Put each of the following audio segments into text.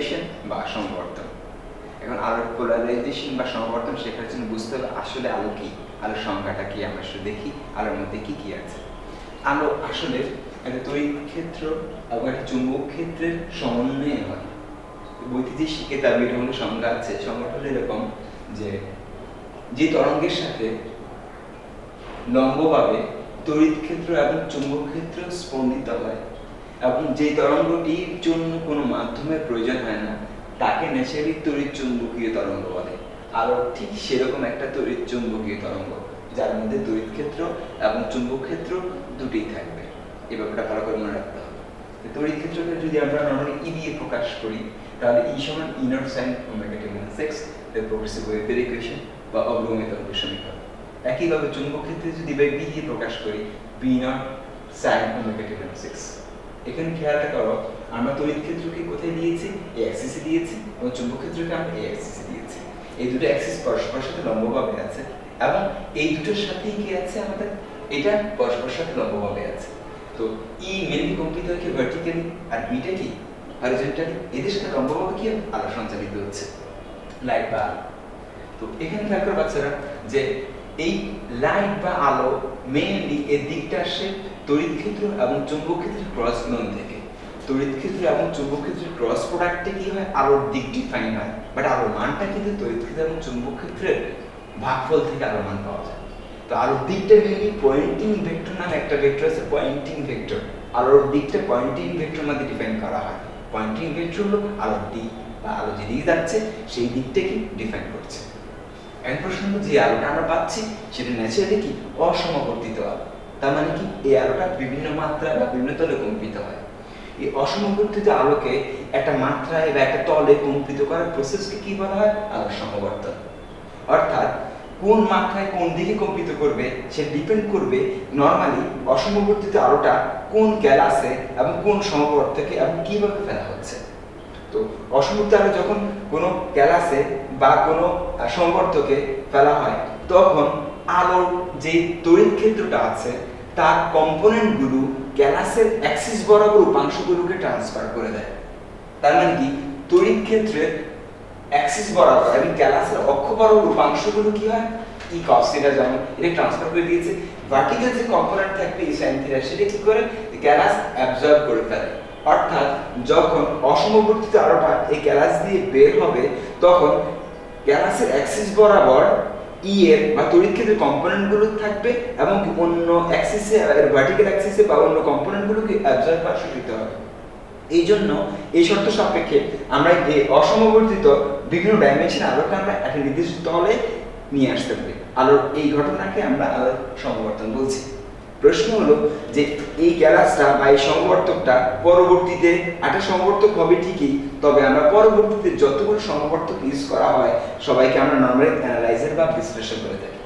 Polarisation বা সমবর্তন এখন আলোর পোলারাইজেশন বা সমবর্তন শেখার জন্য বুঝতে হবে আসলে আলো কি? আলোর সংখ্যাটা কি? আমরা দেখি আলোর মধ্যে কি কি আছে। আলো আসলে একটা তড়িৎ ক্ষেত্র এবং একটা চুম্বক ক্ষেত্রের সমন্বয়ে হয়। যে শিখে তার বিভিন্ন সংজ্ঞা আছে। সংজ্ঞাটা হলো এরকম যে যে তরঙ্গের সাথে লম্বভাবে তড়িৎ ক্ষেত্র এবং চুম্বক ক্ষেত্র স্পন্দিত হয়। এবং যে তরঙ্গটির জন্য কোনো মাধ্যমের প্রয়োজন হয় না, তাকে ন্যাচারালি তড়িৎ চুম্বকীয় তরঙ্গ বলে। আলো ঠিক সেরকম একটা তড়িৎ চুম্বকীয় তরঙ্গ, যার মধ্যে তড়িৎ ক্ষেত্র এবং চুম্বক ক্ষেত্র দুটোই থাকবে। এই ব্যাপারটা ভালো করে মনে রাখতে হবে। তড়িৎ ক্ষেত্রকে যদি আমরা নর্মালি ই দিয়ে প্রকাশ করি, তাহলে ই সমান inner sine omega T minus এক্সের প্রোগ্রেসিভ ওয়েভের ইকুয়েশন বা অগ্রগামী তরঙ্গ সমীকরণ। একইভাবে চুম্বক ক্ষেত্রে যদি বাই বি দিয়ে প্রকাশ করি B naught sine omega T minus X এখানে খেয়ালটা করো, আমরা তড়িৎ ক্ষেত্রকে কোথায় দিয়েছি? এই অ্যাক্সিসে দিয়েছি এবং চুম্বক ক্ষেত্রকে আমরা এই অ্যাক্সিসে দিয়েছি। এই দুটো অ্যাক্সিস পরস্পরের সাথে লম্বভাবে আছে এবং এই দুটোর সাথেই কি আছে আমাদের? এটা পরস্পরের সাথে লম্বভাবে আছে। তো ই মেনলি কম্পিত কি ভার্টিক্যালি আর বিটা কি? হরিজন্টালি এদের সাথে লম্বভাবে কি আলো সঞ্চালিত হচ্ছে? লাইট বা। তো এখানে খেয়াল করো বাচ্চারা যে এই লাইট বা আলো মেইনলি এর দিকটা আসে তড়িৎ ক্ষেত্র এবং চুম্বক ক্ষেত্রের ক্রস গুণন থেকে। তড়িৎ ক্ষেত্র এবং চুম্বক ক্ষেত্রের ক্রস প্রোডাক্টে কি হয়? আলোর দিক ডিফাইন হয়। বাট আলোর মানটা কিন্তু তড়িৎ ক্ষেত্র এবং চুম্বক ক্ষেত্রের ভাগফল থেকে আলোর মান পাওয়া যায়। তো আলোর দিকটা মেইনলি পয়েন্টিং ভেক্টর নামে একটা ভেক্টর আছে পয়েন্টিং ভেক্টর আলোর দিকটা পয়েন্টিং ভেক্টর মধ্যে ডিফাইন করা হয়। পয়েন্টিং ভেক্টর হলো আলোর দিক বা আলো যেদিকে যাচ্ছে, সেই দিকটাকে ডিফাইন করছে। এখন প্রশ্ন হলো, যে আলোটা আমরা পাচ্ছি, সেটা ন্যাচারালি কি? অসমবর্তিত আলো। তার মানে কি? এই আলোটা বিভিন্ন মাত্রায় বা বিভিন্ন তলে কম্পিত হয়। এই অসমবর্তিত আলোকে একটা মাত্রায় বা একটা তলে কম্পিত করার প্রসেসকে কি বলা হয়? আলো সমবর্তন। অর্থাৎ, কোন মাত্রায় কোন দিকে কম্পিত করবে, সে ডিপেন্ড করবে নর্মালি অসমবর্তিত আলোটা কোন গ্যালাসে এবং কোন সমবর্তকে এবং কীভাবে ফেলা হচ্ছে। তো অসমুদ্র যখন কোনো গ্যালাসে বা কোনো সংবর্তকে ফেলা হয়, তখন আলোর যে তড়িৎ ক্ষেত্রটা আছে, তার কম্পোনেন্টগুলো গ্যালাসের অ্যাক্সিস বরাবর উপাংশগুলোকে ট্রান্সফার করে দেয়। তার মানে কি? তড়িৎ ক্ষেত্রে অ্যাক্সিস বরাবর এবং গ্যালাসের অক্ষ বরাবর উপাংশগুলো কি হয়? ই কস থিটা যেমন এটা ট্রান্সফার করে দিয়েছে। ভার্টিক্যাল যে কম্পোনেন্ট থাকবে ই সাইন সেটা কি করে? গ্যালাস অ্যাবজর্ব করে ফেলে। অর্থাৎ যখন অসমবর্তিত আলোটা এই গ্যালাস দিয়ে বের হবে, তখন গ্যালাসের অ্যাক্সিস বরাবর ই এর বা তড়িৎ ক্ষেত্রের কম্পোনেন্টগুলো থাকবে এবং অন্য অ্যাক্সিসে ভার্টিক্যাল অ্যাক্সিসে বা অন্য কম্পোনেন্টগুলোকে অ্যাবজর্ব বা শোষিত হবে। এই জন্য এই শর্ত সাপেক্ষে আমরা এই অসমবর্তিত বিভিন্ন ডাইমেনশন আলোকে আমরা একটা নির্দিষ্ট তলে নিয়ে আসতে পারি। আলোর এই ঘটনাকে আমরা আলোর সমবর্তন বলছি। প্রশ্ন হলো যে এই ক্যালাসটা বা এই সংবর্তকটা পরবর্তীতে একটা সংবর্তক হবে ঠিকই, তবে আমরা পরবর্তীতে যতগুলো সংবর্তক ইউজ করা হয়, সবাইকে আমরা নর্মালি অ্যানালাইজার বা বিশ্লেষণ করে থাকি।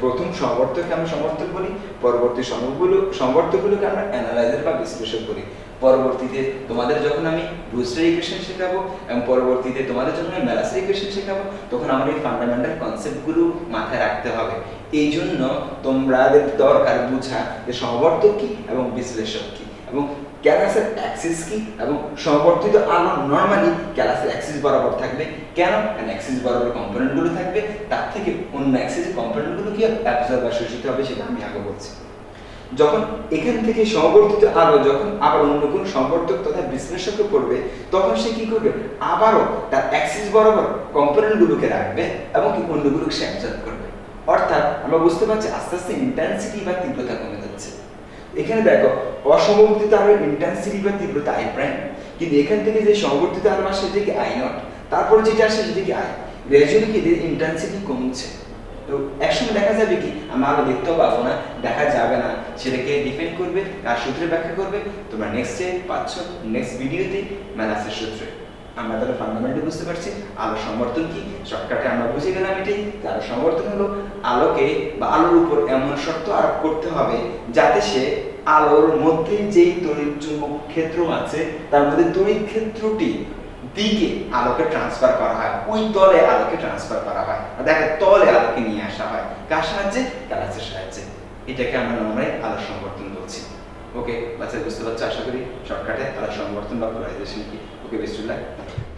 প্রথম সমবর্তককে আমরা সমর্থক বলি, পরবর্তী সমগুলো সমবর্তকগুলোকে আমরা অ্যানালাইজার বা বিশ্লেষণ করি পরবর্তীতে তোমাদের যখন আমি বুস্টার ইকুয়েশন শেখাবো এবং পরবর্তীতে তোমাদের যখন আমি ম্যালাসের ইকুয়েশন শেখাবো, তখন আমার এই ফান্ডামেন্টাল কনসেপ্টগুলো মাথায় রাখতে হবে। এই জন্য তোমাদের দরকার বোঝা যে সমবর্তক কি এবং বিশ্লেষক কি। এবং ক্যালাসের অ্যাক্সিস কি? এবং সমবর্তিত আলো নর্মালি ক্যালাসের অ্যাক্সিস বরাবর থাকবে। কেন? কারণ অ্যাক্সিস বরাবর কম্পোনেন্টগুলো থাকবে। তার থেকে অন্য অ্যাক্সিস কম্পোনেন্টগুলো কি অ্যাবজর্ব বা শোষিত হবে, সেটা আমি আগে বলছি। যখন এখান থেকে সমবর্তিত আলো যখন আবার অন্য কোনো সম্পর্তক তথা বিশ্লেষকে পড়বে তখন সে কি করবে? আবারও তার অ্যাক্সিস বরাবর কম্পোনেন্টগুলোকে রাখবে এবং কি অন্যগুলোকে সে অ্যাবজর্ব করবে। অর্থাৎ আমরা বুঝতে পারছি আস্তে আস্তে ইন্টেন্সিটি বা তীব্রতা কমে যাচ্ছে। এখানে দেখো অসমবর্তিত আলোর ইন্টেন্সিটি বা তীব্রতা আই প্রাইম কিন্তু এখান থেকে যে সমবর্তিত আলো আসে সেটা কি আই নট তারপর যেটা আসে সেটা কি আই গ্র্যাজুয়ালি কি এদের ইন্টেন্সিটি কমছে। তো একসময় দেখা যাবে কি, আমরা আলো দেখতেও পাবো না, দেখা যাবে না। সেটাকে ডিপেন্ড করবে আর সূত্রে ব্যাখ্যা করবে? তোমরা নেক্সটে পাচ্ছ নেক্সট ভিডিওতে ম্যালাসের সূত্রে। আমরা তাহলে ফান্ডামেন্টাল বুঝতে পারছি। আলো সমর্থন কি? শর্টকাটে আমরা বুঝে গেলাম এটাই। আলো সমর্থন হলো আলোকে বা আলোর উপর এমন শর্ত আরোপ করতে হবে যাতে সে আলোর মধ্যে যেই তড়িৎ চুম্বক ক্ষেত্র আছে, তার মধ্যে তড়িৎ ক্ষেত্রটি দিকে আলোকে ট্রান্সফার করা হয়। ওই তলে আলোকে ট্রান্সফার করা হয়। আর দেখো তলে আলোকে নিয়ে আসা হয়। কার সাহায্যে? গ্যালাক্সির সাহায্যে। এটাকে আমরা নর্মালি আলো সংবর্ধন বলছি। ওকে বাচ্চা বুঝতে পারছ? আশা করি শর্টকাটে তারা সংবর্ধন বা প্রাইজেশন কি? que vestirler.